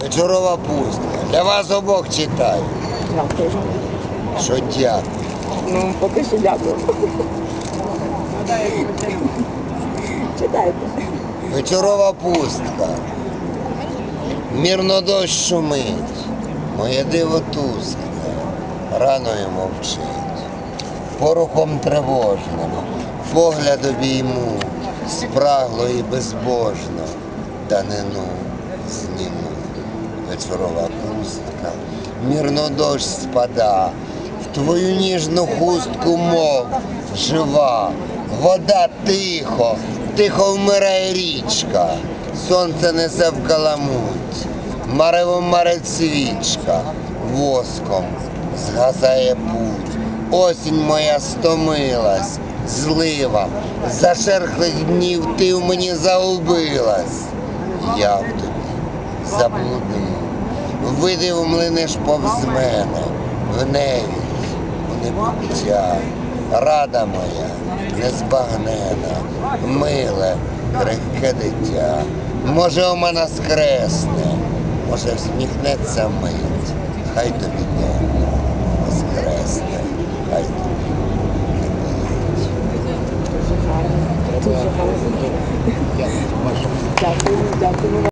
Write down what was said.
Вечорова пустка. Для вас обох читаю. Дякую. Що дякую. Ну, поки що дякую. Читайте. Вечорова пустка. Мірно дощ шумить, моє диво тускне, раною мовчить. Порухом тривожним, погляд обійму, спрагло і безбожно, данину зніму. Вечорова пустка, мірно дощ спада, в твою ніжну хустку мов жива, вода тихо, тихо вмирає річка, сонце несе в каламуть, маревом марить свічка, воском згасає путь. Осінь моя стомилась, злива, за шерхлих днів ти в мені загубилась. Я в тобі заблудив, Видив млиниш повз мене, в неві, в небуття, рада моя, незбагнена, миле, крихке дитя. Може, у мене скресне, може, всміхнеться мить, хай тобі не воскресне, хай тобі не болить. Дякую, дякую.